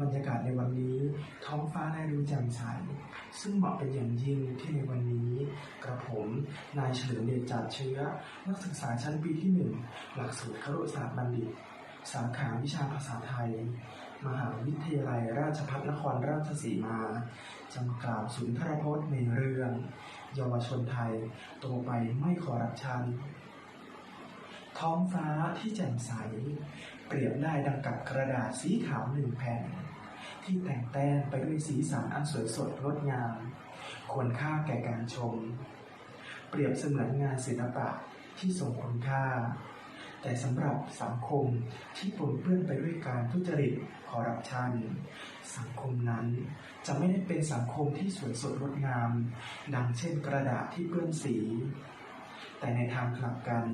บรรยากาศในวันนี้ ท้องฟ้าแลดูแจ่มใส ซึ่งเหมาะเป็นอย่างยิ่งที่ในวันนี้ กระผม นายเฉลิมเดชจัดเชื้อ นักศึกษาชั้นปีที่หนึ่งหลักสูตรครุศาสตร์บัณฑิต สาขาวิชาภาษาไทย มหาวิทยาลัยราชภัฏนครราชสีมาจำกล่าวสุนทรพจน์ในเรื่อง เยาวชนไทยโตไปไม่คอร์รัปชัน ท้องฟ้าที่แจ่มใส เปรียบได้ดังกับกระดาษสีขาวหนึ่งแผ่น ที่แต่งแต้มไปด้วยสีสันอันสวยสดงดงาม ควรค่าแก่การชม เปรียบเสมือนงานศิลปะที่ทรงคุณค่า แต่สำหรับสังคมที่ปนเปื้อนไปด้วยการทุจริตคอร์รัปชันสังคมนั้นจะไม่ได้เป็นสังคมที่สวยสดงดงาม ดังเช่นกระดาษที่เปื้อนสี แต่ในทางกลับกัน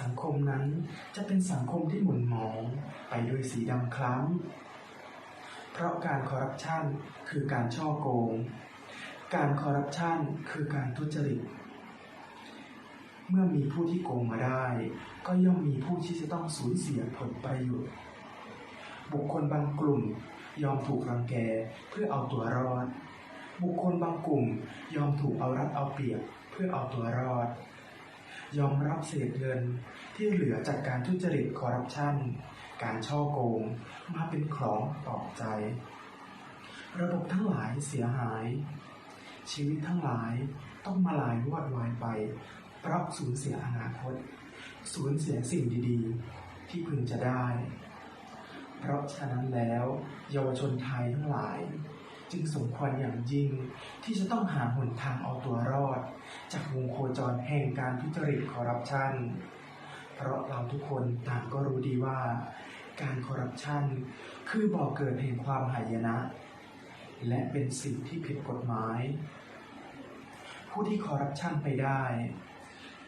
สังคมนั้นจะเป็นสังคมที่หมุนหมองไปด้วยสีดำคล้ำเพราะการคอร์รัปชันคือการช่อโกง การคอร์รัปชันคือการทุจริต เมื่อมีผู้ที่โกงมาได้ ก็ย่อมมีผู้ที่จะต้องสูญเสียผลประโยชน์บุคคลบางกลุ่มยอมถูกรังแกเพื่อเอาตัวรอด บุคคลบางกลุ่มยอมถูกเอารัดเอาเปรียบเพื่อเอาตัวรอด ยอมรับเศษเงินที่เหลือจากการทุจริตคอร์รัปชัน การช่อโกง มาเป็นของปอบใจ ระบบทั้งหลายเสียหาย ชีวิตทั้งหลายต้องมาลายวอดวายไป เพราะสูญเสียอนาคต สูญเสียสิ่งดีๆ ที่พึงจะได้ เพราะฉะนั้นแล้ว เยาวชนไทยทั้งหลาย จึงสมควรอย่างยิ่ง ที่จะต้องหาหนทางเอาตัวรอด จากวงโคจรแห่งการทุจริตคอร์รัปชัน เพราะเราทุกคนต่างก็รู้ดีว่า การคอร์รัปชันคือบ่อเกิดแห่งความหายนะ และเป็นสิ่งที่ผิดกฎหมาย ผู้ที่คอร์รัปชันไปได้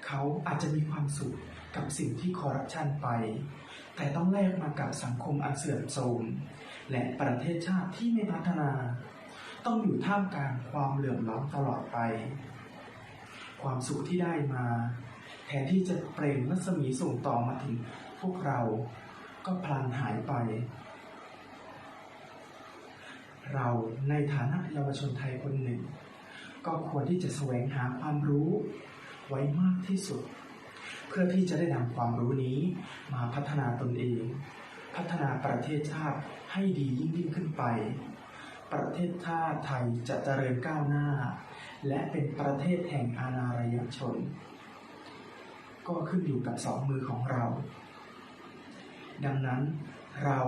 เขาอาจจะมีความสุขกับสิ่งที่คอร์รัปชันไป แต่ต้องแลกมากับสังคมอันเสื่อมโทรมและประเทศชาติที่ไม่พัฒนา ต้องอยู่ท่ามกลางความเหลื่อมล้ำตลอดไป ความสุขที่ได้มา แทนที่จะเปล่งรัศมีส่งต่อมาถึงพวกเราก็พลันหายไป เราในฐานะเยาวชนไทยคนหนึ่ง ก็ควรที่จะแสวงหาความรู้ไว้มากที่สุด เพื่อที่จะได้นำความรู้นี้มาพัฒนาตนเอง พัฒนาประเทศชาติให้ดียิ่งยิ่งขึ้นไป ประเทศชาไทยจะเจริญก้าวหน้า และเป็นประเทศแห่งอาณารัยชน ก็ขึ้นอยู่กับสองมือของเรา ดังนั้นเรา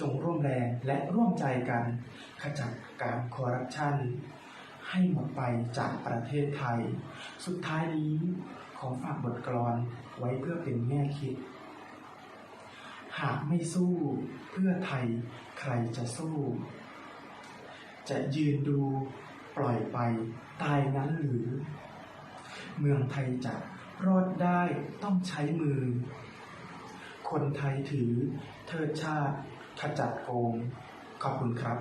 จงร่วมแรงและร่วมใจกันขจัดการคอร์รัปชันให้หมดไปจากประเทศไทย สุดท้ายนี้ขอฝากบทกลอนไว้เพื่อเป็นแง่คิด หากไม่สู้เพื่อไทยใครจะสู้ จะยืนดูปล่อยไปตายนั้นหรือ เมืองไทยจะรอดได้ต้องใช้มือ คนไทยถือเทิดชาติขจัดโกงขอบคุณครับ